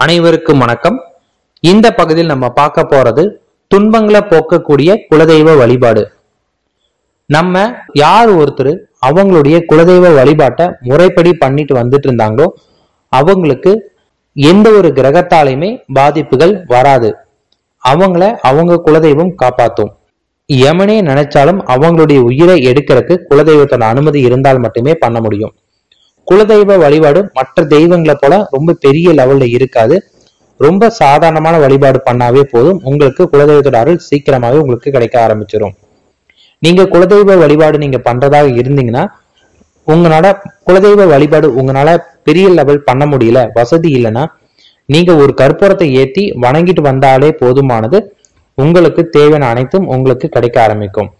அனைவருக்கும் வணக்கம். இந்த பகுதியில் நம்ம பார்க்க போறது துன்பங்களை போக்கக்கூடிய குலதெய்வ வழிபாடு. நம்ம யார் ஒருத்தர் அவங்களுடைய குலதெய்வ வழிபாட்டை முறைப்படி பண்ணிட்டு வந்துட்டு இருந்தாங்களோ அவங்களுக்கு எந்த ஒரு கிரகத்தாலையுமே பாதிப்புகள் வராது. அவங்கள அவங்க குலதெய்வம் காப்பாத்தும். எமனே நினைச்சாலும் அவங்களுடைய உயிரை எடுக்கிறதுக்கு குலதெய்வத்தோட அனுமதி இருந்தால் மட்டுமே பண்ண முடியும். குலதெய்வ வழிபாடு மற்ற தெய்வங்களை போல ரொம்ப பெரிய லெவல்ல இருக்காது. ரொம்ப சாதாரணமான வழிபாடு பண்ணாவே போதும். உங்களுக்கு குலதெய்வத்தோட அருள் சீக்கிரமாவே உங்களுக்கு கிடைக்க ஆரம்பிச்சிடும் நீங்க குலதெய்வ வழிபாடு நீங்க பண்றதாக இருந்தீங்கன்னா உங்களால குலதெய்வ வழிபாடு உங்களால பெரிய லெவல் பண்ண முடியல வசதி இல்லைன்னா நீங்க ஒரு கற்பூரத்தை ஏத்தி வணங்கிட்டு வந்தாலே போதுமானது. உங்களுக்கு தேவையான அனைத்தும் உங்களுக்கு கிடைக்க ஆரம்பிக்கும்.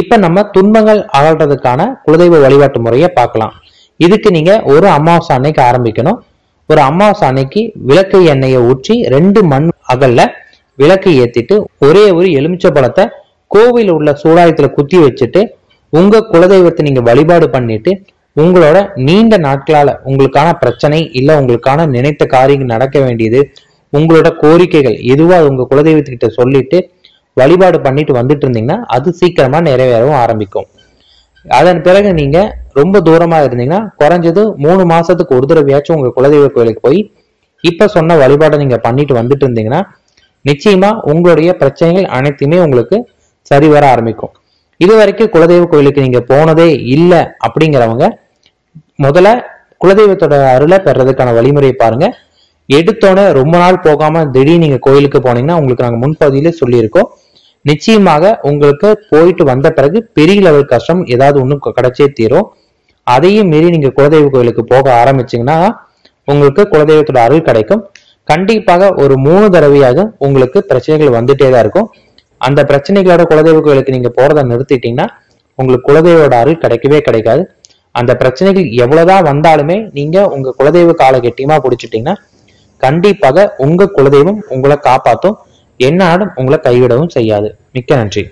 இப்ப நம்ம துன்பங்கள் அகழ்றதுக்கான குலதெய்வ வழிபாட்டு முறையை பார்க்கலாம். இதுக்கு நீங்க ஒரு அமாவாசை அன்னைக்கு ஆரம்பிக்கணும். ஒரு அமாவாசை அன்னைக்கு விளக்கு எண்ணெயை ஊற்றி ரெண்டு மண் அகல்ல விளக்கு ஏத்திட்டு ஒரே ஒரு எலுமிச்சை பழத்தை கோவில் உள்ள சூடாயத்துல குத்தி வச்சுட்டு உங்க குலதெய்வத்தை நீங்க வழிபாடு பண்ணிட்டு உங்களோட நீண்ட நாட்களால உங்களுக்கான பிரச்சனை இல்ல உங்களுக்கான நினைத்த காரியங்கள் நடக்க வேண்டியது உங்களோட கோரிக்கைகள் எதுவோ அது உங்க குலதெய்வத்துக்கிட்ட சொல்லிட்டு வழிபாடு பண்ணிட்டு வந்துட்டு இருந்தீங்கன்னா அது சீக்கிரமா நிறைவேறவும் ஆரம்பிக்கும். அதன் பிறகு நீங்க ரொம்ப தூரமா இருந்தீங்கன்னா குறைஞ்சது மூணு மாசத்துக்கு ஒரு தடவையாச்சும் உங்க குலதெய்வ கோயிலுக்கு போய் இப்ப சொன்ன வழிபாடை நீங்க பண்ணிட்டு வந்துட்டு இருந்தீங்கன்னா நிச்சயமா உங்களுடைய பிரச்சனைகள் அனைத்துமே உங்களுக்கு சரி வர ஆரம்பிக்கும். இது வரைக்கும் குலதெய்வ கோயிலுக்கு நீங்க போனதே இல்லை அப்படிங்கிறவங்க முதல்ல குலதெய்வத்தோட அருளை பெறதுக்கான வழிமுறையை பாருங்க. எடுத்தோன்னே ரொம்ப நாள் போகாம திடீர்னு நீங்க கோயிலுக்கு போனீங்கன்னா உங்களுக்கு நாங்க முன்பகுதியிலே சொல்லியிருக்கோம். நிச்சயமாக உங்களுக்கு போயிட்டு வந்த பிறகு பெரிய லெவல் கஷ்டம் ஏதாவது ஒண்ணு கிடைச்சே தீரும். அதையும் மீறி நீங்க குலதெய்வ கோயிலுக்கு போக ஆரம்பிச்சீங்கன்னா உங்களுக்கு குலதெய்வத்தோட அருள் கிடைக்கும். கண்டிப்பாக ஒரு மூணு தடவையாக உங்களுக்கு பிரச்சனைகள் வந்துட்டே தான் இருக்கும். அந்த பிரச்சனைகளோட குலதெய்வ கோயிலுக்கு நீங்க போறதை நிறுத்திட்டீங்கன்னா உங்களுக்கு குலதெய்வோட அருள் கிடைக்கவே கிடைக்காது. அந்த பிரச்சனைகள் எவ்வளவுதான் வந்தாலுமே நீங்க உங்க குலதெய்வ காலை கெட்டியமா பிடிச்சிட்டீங்கன்னா கண்டிப்பாக உங்க குலதெய்வம் உங்களை காப்பாற்றும் என்னாலும் உங்களை கைவிடவும் செய்யாது. மிக்க நன்றி.